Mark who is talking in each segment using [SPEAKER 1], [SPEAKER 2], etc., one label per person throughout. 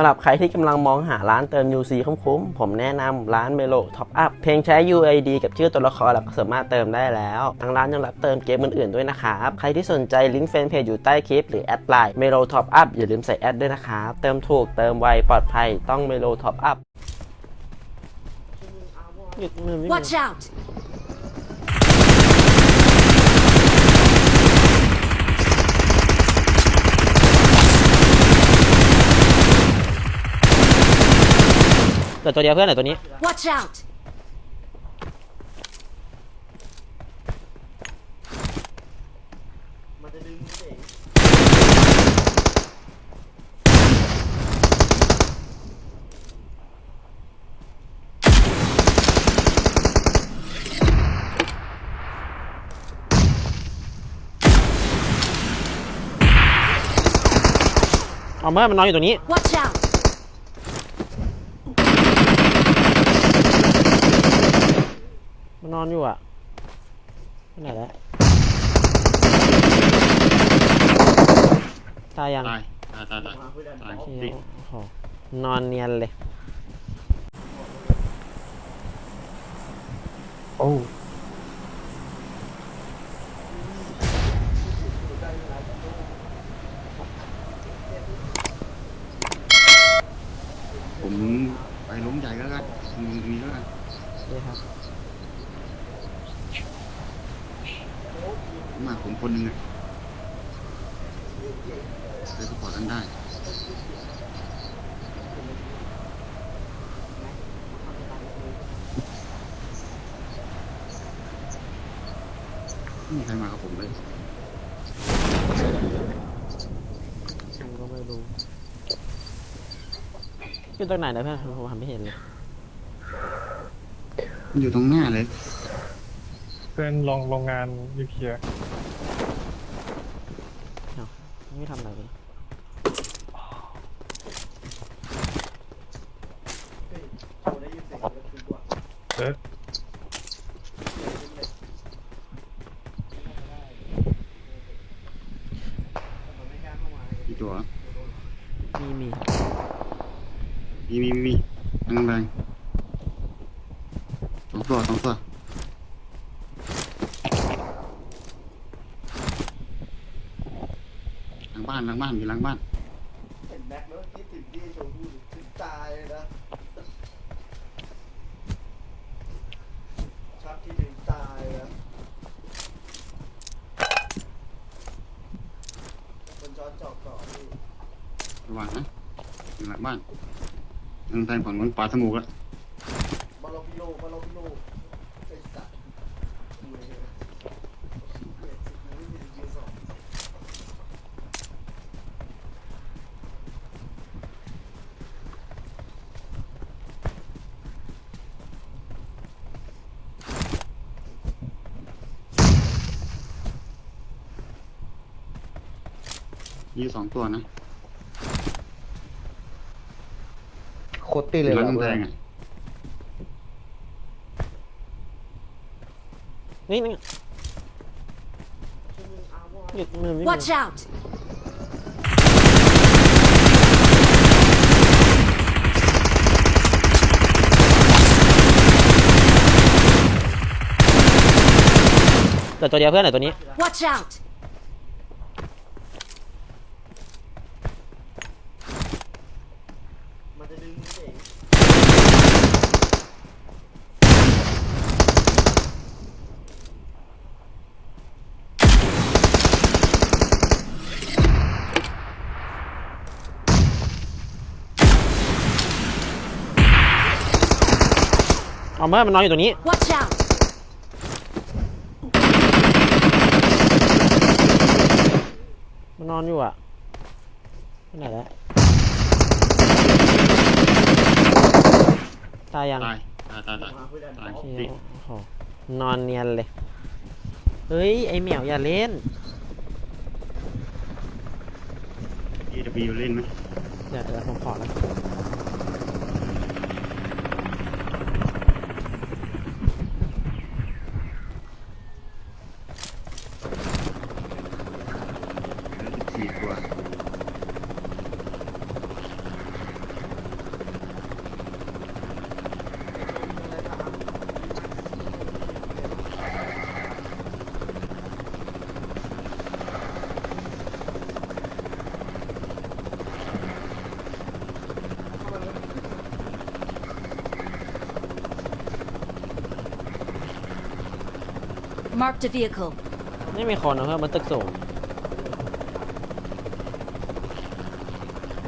[SPEAKER 1] สำหรับใครที่กำลังมองหาร้านเติม UC คุ้มๆ ผมแนะนำร้านเมโลท็อปอัพ เพียงใช้ UID กับชื่อตัวละครแล้วก็สามารถเติมได้แล้ว ทางร้านยังรับเติมเกมอื่นๆ ด้วยนะครับ ใครที่สนใจลิงก์แฟนเพจอยู่ใต้คลิปหรือแอดไลน์เมโลท็อปอัพอย่าลืมใส่แอดด้วยนะครับ เติมถูกเติมไวปลอดภัยต้องเมโลท็อปอัพ
[SPEAKER 2] Watch out!
[SPEAKER 1] เหลือตัวเดียวเพื่อนเหลือตัวนี้
[SPEAKER 2] Watch out!
[SPEAKER 1] เอาเมื่อมันนอนอยู่ตรงนี้
[SPEAKER 2] Watch out!
[SPEAKER 1] มันน อนอยู่อะไปไหนแล้วตายยัง
[SPEAKER 3] ตายตายตายตายตาย
[SPEAKER 1] เชี่
[SPEAKER 3] ดิ
[SPEAKER 1] ยโอ้โหนอนเนียนเลย
[SPEAKER 4] โอ้
[SPEAKER 3] ผมไปล้มใหญ่แล้วกันมีมีแล้วกัน
[SPEAKER 1] นี่ครับ
[SPEAKER 3] มา ผมคนหนึ่งอะเลยก็พอกันได้ไม่มีใครมากับผมเลย
[SPEAKER 1] ผมก็ไม่รู้อยู่ตรงไหนนะเพื่อนผมทำไม่เห็นเลย
[SPEAKER 3] มันอยู่ตรงหน้าเลย
[SPEAKER 4] เป็นโรงโรงงานนิวเคลียร์
[SPEAKER 1] ไม่ทำอะไรเลย
[SPEAKER 4] เซิร์ช
[SPEAKER 3] อีกตัว
[SPEAKER 1] มีมี
[SPEAKER 3] มีมีมีแรงแรงสองตัวสองตัว ลังบ้านหลังบ้านอยู่หลังบ้าน
[SPEAKER 5] เห็นแม็กแล้วคิดถึงที่โชว์พูดถึงตายเลยนะชักที่ถึงตายนะคนจอดจอกต่อนี่
[SPEAKER 3] ระวังนะอยู่หลังบ้านทางทางฝั่งนู้นปลาสมุกแล้ว
[SPEAKER 5] บาลอพิโลบาลอพิโลไอ้สัตว์ดูเลยเนี่ยเนี่ยสิบนิ้วมีถึงสอง
[SPEAKER 3] มีสองตัวนะ
[SPEAKER 6] โคตรตีเลย
[SPEAKER 3] ร้า
[SPEAKER 6] ว่ะ
[SPEAKER 3] น
[SPEAKER 6] เพื่
[SPEAKER 3] แด
[SPEAKER 6] อน
[SPEAKER 3] งอะ
[SPEAKER 1] นี่นี่หยุดมือไม่มี
[SPEAKER 2] Watch out!
[SPEAKER 1] เหลือตัวเดียวเพื่อนเหลือตัวนี้
[SPEAKER 2] Watch out!
[SPEAKER 5] มันจะดึงเอง
[SPEAKER 1] เอาเมื่อมันนอนอยู่ตรงนี้
[SPEAKER 2] Watch out!
[SPEAKER 1] มันนอนอยู่อะไปไหนแล้วตายยัง
[SPEAKER 3] ตายตายตายตายตาย
[SPEAKER 1] เชี่ย
[SPEAKER 3] ดิ
[SPEAKER 1] โอ้โหนอนเนียนเลย เฮ้ย ไอเหมียวอย่าเล่น
[SPEAKER 3] พี่จะไปอยู่เล่นไหม
[SPEAKER 1] เดี๋ยวเดี๋ยวผมขอนะ
[SPEAKER 3] สี่ตัว
[SPEAKER 1] ไม่มีคนนะเพื่อนมันตึกสูง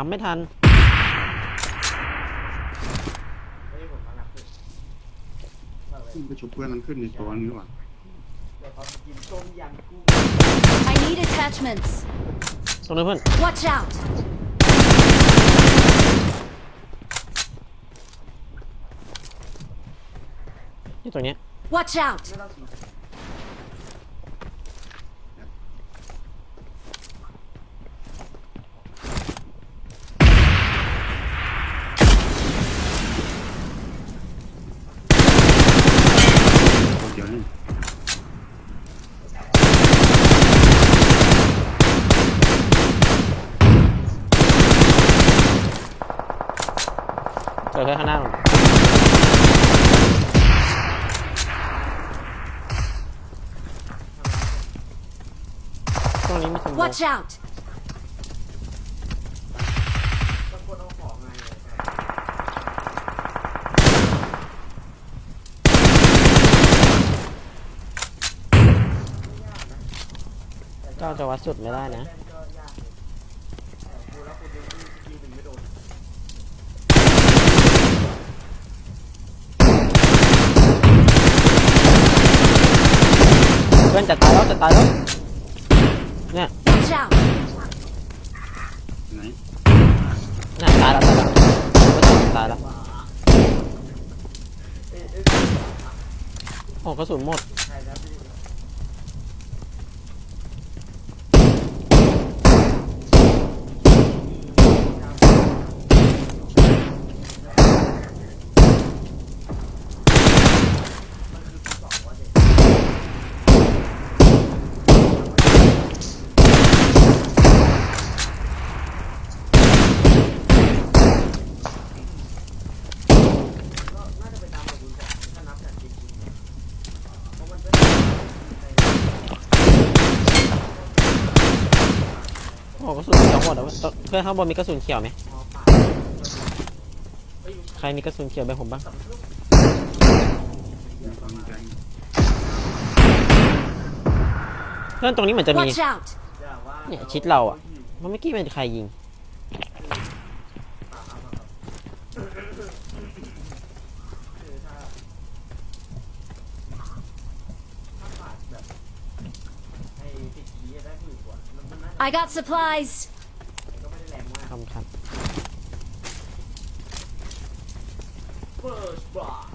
[SPEAKER 1] ทำไม่ทัน
[SPEAKER 5] เฮ้ยผมมารับเลยมาเลย
[SPEAKER 3] ขึ้นไปชุบเพื่อนมันขึ้นในตัวนี้ว่ะ
[SPEAKER 5] เดี๋ยวเขาจะกินต้มยำกุ้ง
[SPEAKER 2] I need attachments.
[SPEAKER 1] ตรงนี้นเพื่อน
[SPEAKER 2] Watch out!
[SPEAKER 1] นี่ตัวเนี้ย
[SPEAKER 2] Watch out!
[SPEAKER 5] ไม่ต้องสี
[SPEAKER 3] ตัวเดียวนี่
[SPEAKER 1] เจอแค่ข้างหน้ามันตรงนี้มีสมบูร
[SPEAKER 2] Watch out!
[SPEAKER 5] ตะโกนเอาของไงเลย
[SPEAKER 1] เจ้าจะวัดสุดไม่ได้นะ
[SPEAKER 5] เล่นก็ยากเลยแต่กูแล้วคุณดูที่สกิลหนึ่งไม่โดน
[SPEAKER 1] เพื่อนจะตายแล้วจะตายแล้วเนี่ย
[SPEAKER 2] Watch out!
[SPEAKER 3] ไหน
[SPEAKER 1] เนี่ยตายแล้วตายแล้วก็จะตายแล้วโอ้กระสุนหมด
[SPEAKER 5] ใช่แล้วพี่ ก็น่าจะเป็นตามหลักดูแต่ถ้านับจากจริงๆเพราะมันเป็น
[SPEAKER 1] โอ้กระสุนจะหมดแล้ว เว้ยเพื่อนข้างบนมีกระสุนเขียวไหม
[SPEAKER 5] พอปาก
[SPEAKER 1] ใครมีกระสุนเขียวแบ่งผมบ้าง
[SPEAKER 3] มีความแรง
[SPEAKER 1] เพื่อนตรงนี้เหมือนจะมี
[SPEAKER 2] Watch out!
[SPEAKER 5] อย่าว่า
[SPEAKER 1] เนี่ยชิดเราอะมันไม่อกี้เป็นใครยิง
[SPEAKER 5] คือถ้าถ้าปาดแบบไอ้ติดขี้ได้ถูกกว่ามันมันน่า
[SPEAKER 2] I got supplies.
[SPEAKER 5] จะก็ไม่ได้แรงมาก
[SPEAKER 1] คำคัน
[SPEAKER 5] First blood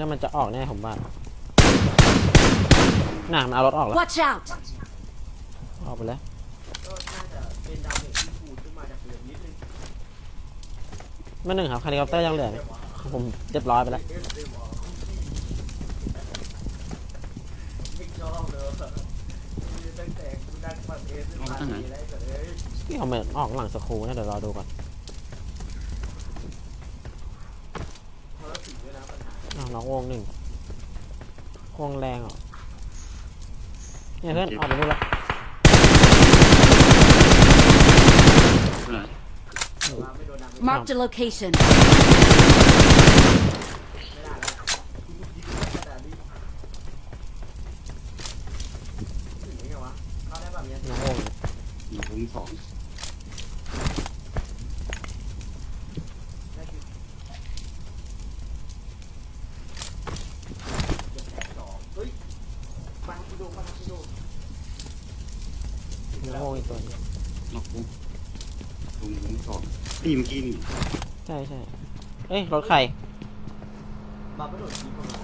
[SPEAKER 1] แล้วมันจะออกแน่ผมว่าน่ะมันเอารถออกแล้ว
[SPEAKER 2] Watch out!
[SPEAKER 1] ออกไปแล้ว
[SPEAKER 5] ก็น่าจะเป็นดาเมจที่คูณขึ้นมาจากเดิมนิดนึง
[SPEAKER 1] มาหนึ่งครับคาริคอปเตอร์ยังเหลือไหมผมเรียบร้อยไปแล้ว
[SPEAKER 5] เอสเอ็มอไม่ชอบเลยตั้งแต่กูดันปัดเอสมาดีแล้วเลย
[SPEAKER 1] นี่เอาเหมือนออกหลังสครูนะเดี๋ยวรอดูก่อน
[SPEAKER 5] พอแล้วถึงด้วยนะปัญหา
[SPEAKER 1] อ้าวน้องวงหนึ่งวงแรงเหรอเนี่ยเพื่อนออกไปดูนละ
[SPEAKER 3] เท่าไหร่
[SPEAKER 5] ว่าไม่โดนดาเมจ
[SPEAKER 2] Marked a location.
[SPEAKER 5] ไม่ได้แล้วยิงกระดาษดิถึงยังไงวะเข้าได้แบบนี้
[SPEAKER 1] น้องวง
[SPEAKER 3] หนึ่งผมสอง
[SPEAKER 5] ได้คือเจ็ดแปดสองเฮ้ยฟังกูดูฟังกูดู
[SPEAKER 1] น้องวงอีกตัวหนึ่ง
[SPEAKER 3] นอกผมลงผม ทีมกิน
[SPEAKER 1] ใช่ใช่เอ้ยรถใคร
[SPEAKER 5] บาร์ไม่โดดยิงคนละ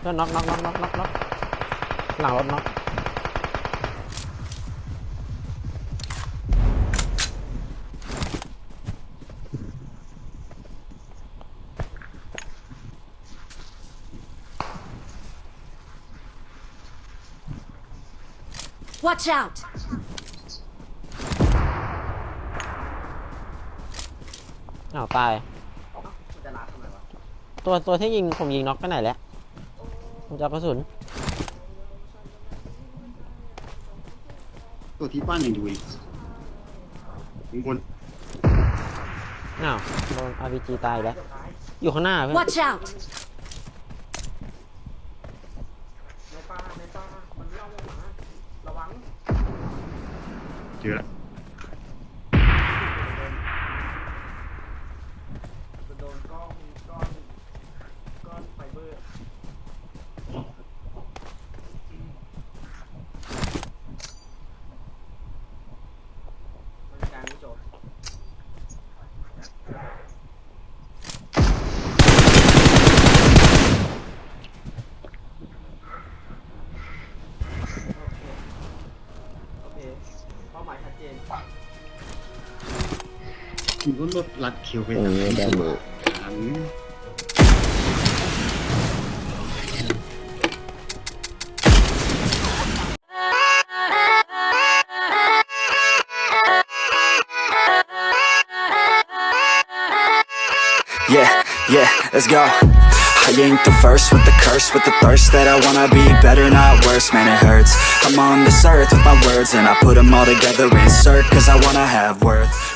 [SPEAKER 1] เพื่อนน็อกน็อกน็อกน็อกน็อกน็อกหลังรถน็อก
[SPEAKER 2] Watch out!
[SPEAKER 1] อ้าวตาย
[SPEAKER 5] มันจะลาทำไมวะ
[SPEAKER 1] ตัวตัวที่ยิงผมยิงน็อกไปไหนแล้วผมจะเอากระสุน
[SPEAKER 3] ตัวที่บ้านยังอยู่อีกข้างบน
[SPEAKER 1] อ้าวโดน RPG ตายอีกแล้วอยู่ข้างหน้าเพื่อน
[SPEAKER 2] Watch out!
[SPEAKER 5] ในป่าในป่ามันเล่าว่าหมา ระวัง
[SPEAKER 3] เจอแล้ว คุณก็ลดลัดเขียวไป
[SPEAKER 6] โอ้ยได้เลย
[SPEAKER 3] อัน
[SPEAKER 7] Yeah, yeah, let's go. I ain't the first with the curse, with the thirst that I wanna be better, not worse, man, it hurts. I'm on this earth with my words, and I put them all together, insert, cause I wanna have worth.